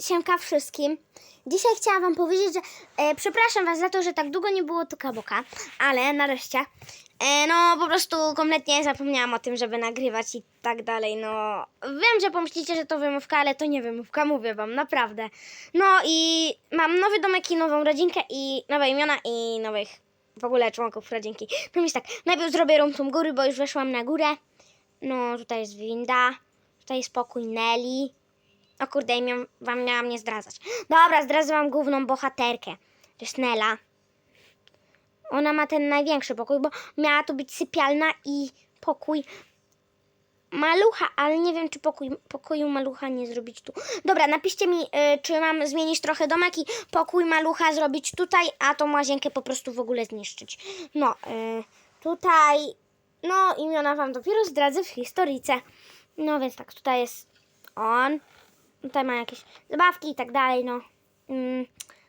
Siemka wszystkim. Dzisiaj chciałam wam powiedzieć, że e, przepraszam was za to, że tak długo nie było Tuka Boka, ale nareszcie, e, no po prostu kompletnie zapomniałam o tym, żeby nagrywać i tak dalej, no wiem, że pomyślicie, że to wymówka, ale to nie wymówka, mówię wam, naprawdę. No i mam nowy domek i nową rodzinkę i nowe imiona i nowych w ogóle członków rodzinki. No więc tak, najpierw zrobię room tour góry, bo już weszłam na górę. No tutaj jest winda, tutaj jest pokój Nelly. O kurde, miał, wam miałam nie zdradzać. Dobra, zdradzę wam główną bohaterkę. Nela. Ona ma ten największy pokój, bo miała to być sypialna i pokój malucha, ale nie wiem, czy pokój, pokoju malucha nie zrobić tu. Dobra, napiszcie mi, y, czy mam zmienić trochę domek i pokój malucha zrobić tutaj, a tą łazienkę po prostu w ogóle zniszczyć. No, y, tutaj, no, imiona wam dopiero zdradzę w historyjce. No więc tak, tutaj jest on. Tutaj ma jakieś zabawki i tak dalej, no. Mm,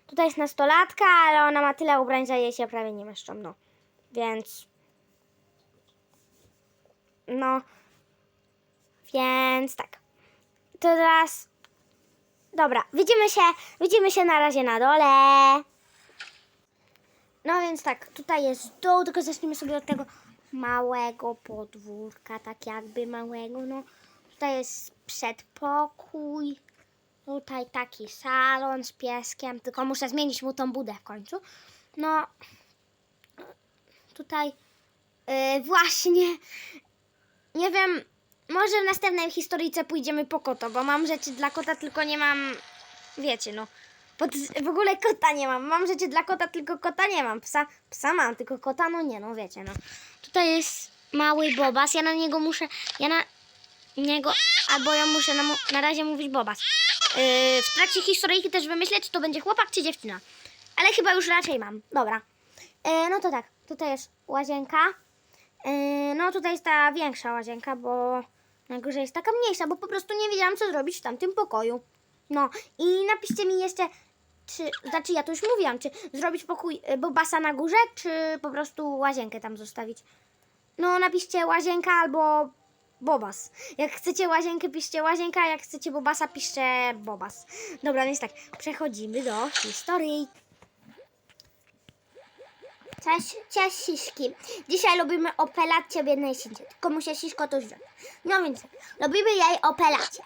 tutaj jest nastolatka, ale ona ma tyle ubrań, że jej się prawie nie mieszczą, no. Więc... No. Więc tak. To teraz... Dobra, widzimy się, widzimy się na razie na dole. No więc tak, tutaj jest dół, tylko zacznijmy sobie od tego małego podwórka, tak jakby małego, no. Tutaj jest przedpokój, tutaj taki salon z pieskiem, tylko muszę zmienić mu tą budę w końcu. No, tutaj yy, właśnie, nie wiem, może w następnej historyjce pójdziemy po kota, bo mam rzeczy dla kota, tylko nie mam, wiecie, no. Pod, w ogóle kota nie mam. Mam rzeczy dla kota, tylko kota nie mam. Psa, psa mam, tylko kota no nie, no wiecie, no. Tutaj jest mały Bobas. Ja na niego muszę, ja na niego, albo ja muszę na, na razie mówić Bobas. Yy, w trakcie historyjki też wymyślę, czy to będzie chłopak, czy dziewczyna. Ale chyba już raczej mam. Dobra. Yy, no to tak, tutaj jest łazienka. Yy, no tutaj jest ta większa łazienka, bo na górze jest taka mniejsza, bo po prostu nie wiedziałam, co zrobić w tamtym pokoju. No i napiszcie mi jeszcze, czy, znaczy ja to już mówiłam, czy zrobić pokój y, Bobasa na górze, czy po prostu łazienkę tam zostawić. No napiszcie łazienka albo Bobas. Jak chcecie łazienkę, piszcie łazienka, jak chcecie Bobasa, piszcie Bobas. Dobra, więc tak, przechodzimy do historii. Cześć, cześć Siszki. Dzisiaj robimy opelację biednej Sincie. Tylko muszę Siszko to wziąć. No więc tak, robimy jej opelację.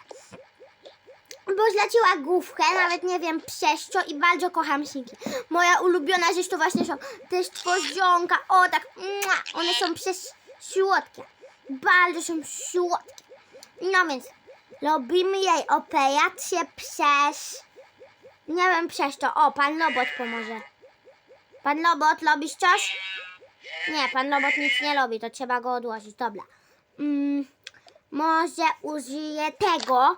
Bo zleciła główkę, nawet nie wiem, psieszczo i bardzo kocham Sinki. Moja ulubiona rzecz to właśnie są te stworzonka. O tak, mua, one są przez słodkie. Bardzo są słodkie. No więc robimy jej operację przez... Nie wiem przez to. O, pan Lobot pomoże. Pan Lobot, robisz coś? Nie, pan Lobot nic nie robi, to trzeba go odłożyć. Dobra. Mm, może użyję tego.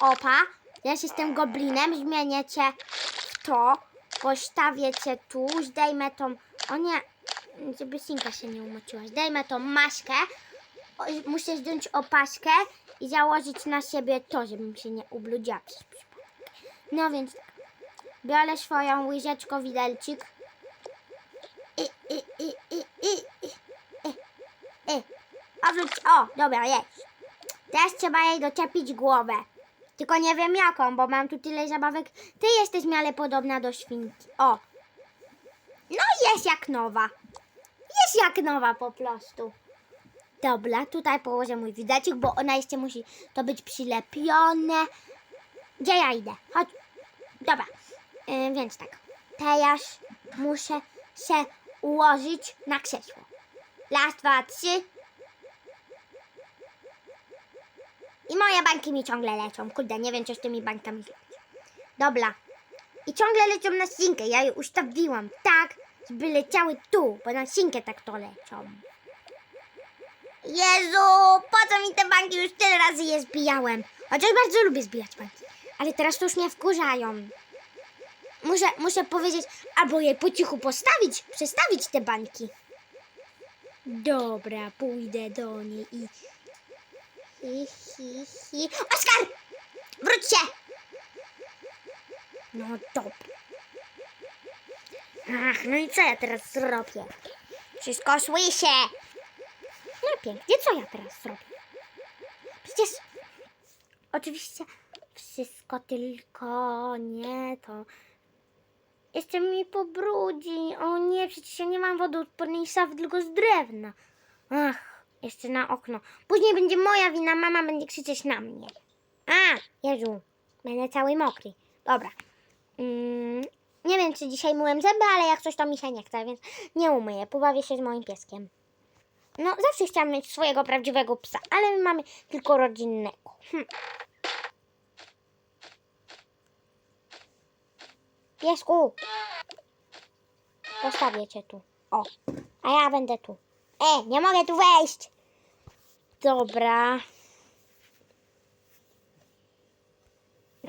Opa. Ja tym goblinem zmienię cię w to. Postawię cię tu, zdejmę tą... O nie, żeby Sinka się nie umociła. Zdejmę tą maskę. O, muszę zdjąć opaskę i założyć na siebie to, żebym się nie ubludziła. No więc tak. Biorę swoją łyżeczką widelcik. I, i, i, i, i, i, i, i. Odwróć, o, dobra, jest. Teraz trzeba jej doczepić głowę. Tylko nie wiem jaką, bo mam tu tyle zabawek. Ty jesteś w miarę podobna do świnki. O. No jest jak nowa. Jak nowa po prostu. Dobra, tutaj położę mój widacik, bo ona jeszcze musi to być przylepione. Gdzie ja idę? Chodź. Dobra, yy, więc tak. Teraz muszę się ułożyć na krzesło. Raz, dwa, trzy. I moje bańki mi ciągle lecą. Kurde, nie wiem, co z tymi bańkami zrobić. Dobra. I ciągle lecą na sinkę. Ja je ustawiłam tak, żeby leciały tu, bo na sinkę tak to lecą. Jezu, po co mi te bańki? Już tyle razy je zbijałem. Chociaż bardzo lubię zbijać bańki. Ale teraz to już mnie wkurzają. Muszę, muszę powiedzieć, albo je po cichu postawić, przestawić te bańki. Dobra, pójdę do niej i... Hi, hi, hi. Oskar! Wróć się! No dobra. Ach, no i co ja teraz zrobię? Wszystko słyszę. No pięknie, co ja teraz zrobię? Przecież oczywiście wszystko, tylko nie to. Jeszcze mi pobrudzi. O nie, przecież ja nie mam wodoodpornej szafy, tylko z drewna. Ach, jeszcze na okno. Później będzie moja wina, mama będzie krzyczeć na mnie. A, Jezu, będę cały mokry. Dobra. Mm, nie wiem, czy dzisiaj myłem zęby, ale jak coś to mi się nie chce, więc nie umyję. Pobawię się z moim pieskiem. No, zawsze chciałam mieć swojego prawdziwego psa, ale my mamy tylko rodzinnego. Hm. Piesku! Postawię cię tu. O, a ja będę tu. E, nie mogę tu wejść! Dobra.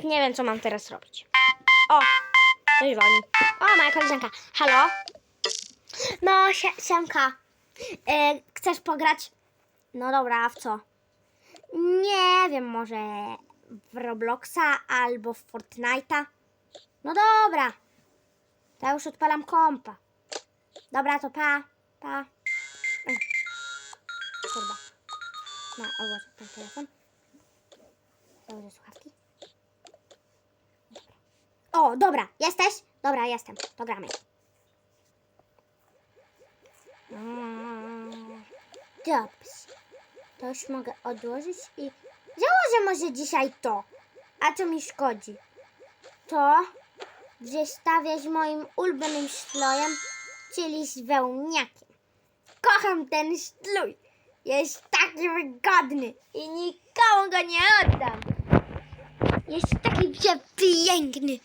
Nie wiem, co mam teraz robić. O, ktoś dzwoni. O, moja koleżanka. Halo? No, sie siemka. E, chcesz pograć? No dobra, a w co? Nie wiem, może w Robloxa albo w Fortnite'a. No dobra. To ja już odpalam kompa. Dobra, to pa. Pa. Ech. Kurwa. No, odłożę ten telefon. Założę słuchawki. O, dobra. Jesteś? Dobra, jestem. To gramy. Dobrze. To już mogę odłożyć i... Założę może dzisiaj to. A co mi szkodzi? To zestawię z moim ulubionym strojem, czyli z wełniakiem. Kocham ten strój. Jest taki wygodny i nikomu go nie oddam. Jest taki piękny.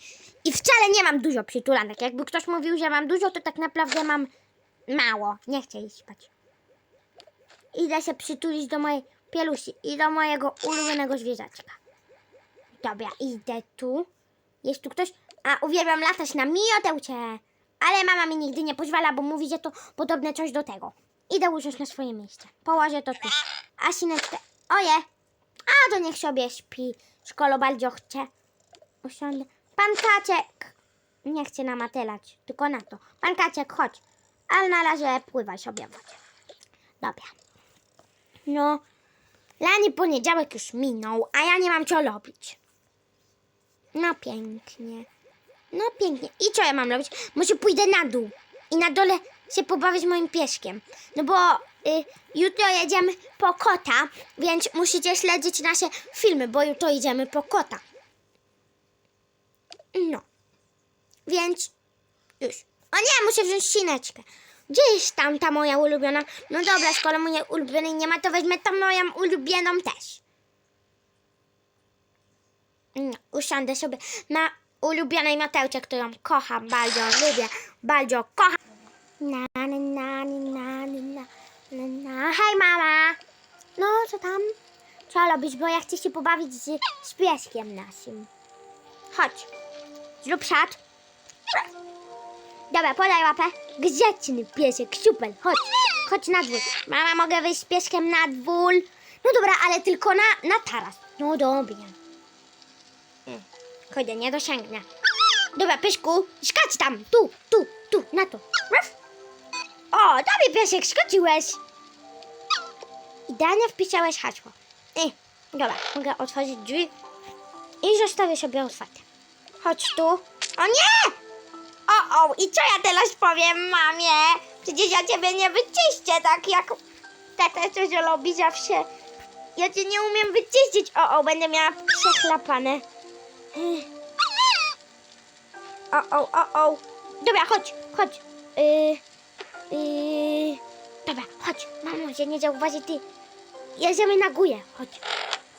I wcale nie mam dużo przytulanek. Jakby ktoś mówił, że mam dużo, to tak naprawdę mam mało. Nie chcę iść spać. Idę się przytulić do mojej pielusi i do mojego ulubionego zwierzaczka. Dobra, idę tu. Jest tu ktoś? A uwielbiam latać na miotełcie. Ale mama mi nigdy nie pozwala, bo mówi, że to podobne coś do tego. Idę usiąść na swoje miejsce. Położę to tu. A sineczkę... Oje! A to niech sobie śpi. Szkolo bardzo chce. Usiądę. Pan Kaciek! Nie chcę namatelać, tylko na to. Pan Kaciek, chodź. Ale na razie pływaj sobie w wodzie. Dobra. No, lani poniedziałek już minął, a ja nie mam co robić. No pięknie. No pięknie. I co ja mam robić? Może pójdę na dół i na dole się pobawić moim pieskiem. No bo y, jutro jedziemy po kota, więc musicie śledzić nasze filmy, bo jutro idziemy po kota. No. Więc już. O nie, muszę wziąć sineczkę. Gdzie jest tam ta moja ulubiona? No dobra, skoro mojej ulubionej nie ma, to wezmę tą moją ulubioną też. No, usiądę sobie na ulubionej miotełce, którą kocham, bardzo lubię, bardzo kocham. Na, na, na, na, na. Hej mama! No, co tam? Co robisz, bo ja chcę się pobawić z, z pieskiem naszym. Chodź, zrób szat. Dobra, podaj łapę. Grzeczny piesek, super, chodź, chodź na dwór. Mama, mogę wyjść z pieskiem na dwór? No dobra, ale tylko na, na taras. No dobra. Mm, Kurde, nie dosięgnę. Dobra, pyszku, skacz tam, tu, tu, tu, na to. O, dobry piesek, skoczyłeś. Idealnie wpisałeś hasło. Ej, dobra, mogę otworzyć drzwi i zostawię sobie otwarte. Chodź tu. O nie! O, o, i co ja teraz powiem mamie? Przecież ja ciebie nie wyczyszczę tak jak tata coś robi zawsze. Ja cię nie umiem wyczyścić. O, o, będę miała przechlapane. Ech. O, o, o, o. Dobra, chodź, chodź. Yy, yy. Dobra, chodź. Mamo, się nie zauważy ty. Jedziemy na górę, chodź.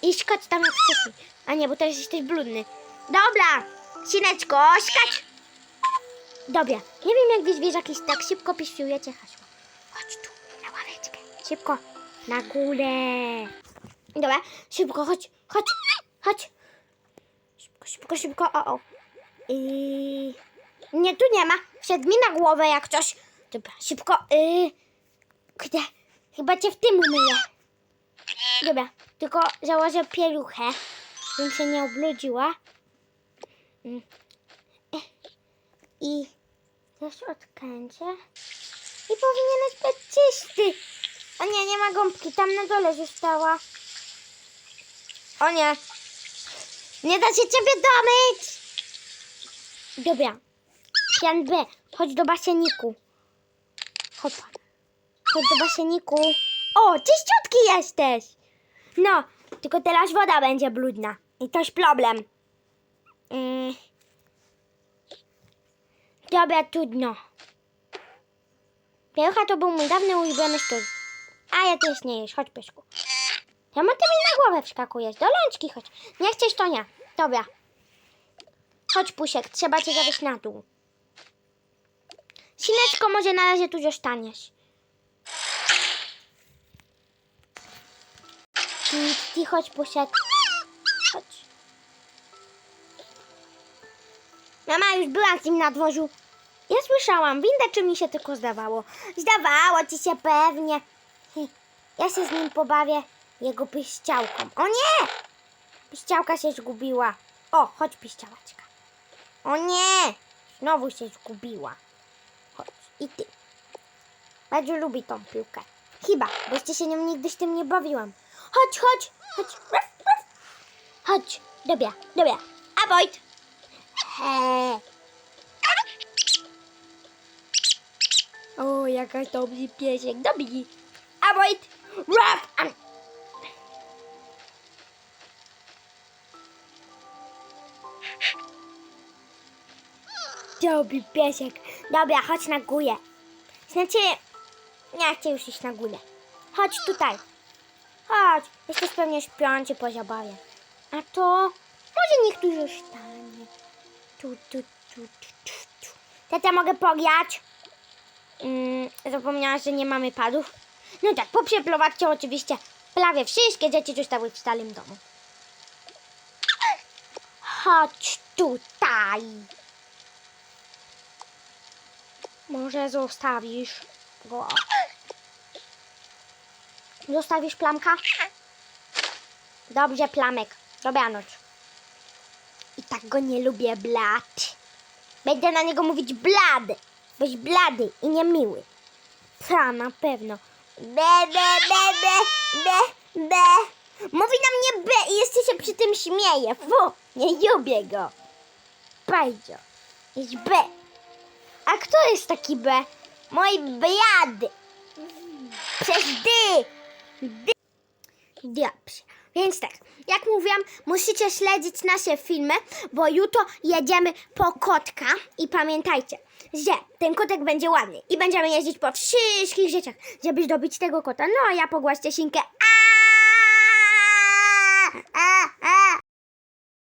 I skacz tam jak wcześniej. A nie, bo teraz jesteś brudny. Dobra, syneczko, skacz. Dobra, nie wiem jak wy tak szybko piszujecie hasło. Chodź tu, na ławeczkę. Szybko, na górę. Dobra, szybko, chodź, chodź, chodź. Szybko, szybko, szybko, o, o. I... Nie, tu nie ma. Wszedł mi na głowę jak coś. Dobra, szybko. Yy... Kurde, chyba cię w tym umyję. Dobra, tylko założę pieluchę, żebym się nie obludziła. Mm. I też odkręcę. I powinieneś być czysty. O nie, nie ma gąbki, tam na dole została. O nie. Nie da się ciebie domyć! Dobra. Plan B. Chodź do baseniku. Chodź. Chodź do baseniku. O, czyściutki jesteś! No, tylko teraz woda będzie brudna. I to jest problem. Mm. Dobra, trudno. Pielucha to był mój dawny ulubiony sztuk. A ja też nie jesz, chodź pyszku. Czemu ty mi na głowę wskakujesz? Do lączki chodź. Nie chcesz, to nie. Dobra. Chodź pusiek, trzeba cię zawieźć na dół. Sineczko, może na razie tu zostaniesz. Ty chodź pusiek. Chodź. Mama już była z nim na dworzu. Ja słyszałam, winda czy mi się tylko zdawało? Zdawało ci się pewnie. Hi, Ja się z nim pobawię jego piściałką. O nie! Piściałka się zgubiła. O, chodź piściałaczka. O nie! Znowu się zgubiła. Chodź, i ty. Bardzo lubi tą piłkę. Chyba, bo jeszcze się nią nigdy z tym nie bawiłam. Chodź, chodź, chodź. Chodź, dobra, dobra. A Wojt? He. O, jakaś dobry piesek, dobry. A Wojt? Dobry piesek. Dobra, chodź na górę. Znaczy, nie chcę już iść na górę. Chodź tutaj. Chodź, jesteś pewnie śpiący po zabawie. A to może niech tu zostanie. Tu, tu, tu, tu, tu, tu. Tata, mogę pograć? Mm, zapomniałam, że nie mamy padów. No tak, po przeprowadce oczywiście prawie wszystkie dzieci zostały w starym domu. Chodź tutaj. Może zostawisz go. Zostawisz plamka? Dobrze, plamek. Dobranoc. I tak go nie lubię, blad. Będę na niego mówić blady. Byś blady i niemiły. Ta, na pewno. Be, be, be, be, be, be. Mówi na mnie be i jeszcze się przy tym śmieje. Fu, nie lubię go. Bajdzio. Jest be. A kto jest taki B? Mój blady. Przez dy. Dobrze. Więc tak, jak mówiłam, musicie śledzić nasze filmy, bo jutro jedziemy po kotka i pamiętajcie, że ten kotek będzie ładny i będziemy jeździć po wszystkich rzeczach, żeby zdobyć tego kota. No a ja pogłaście Sinkę. A! A! A!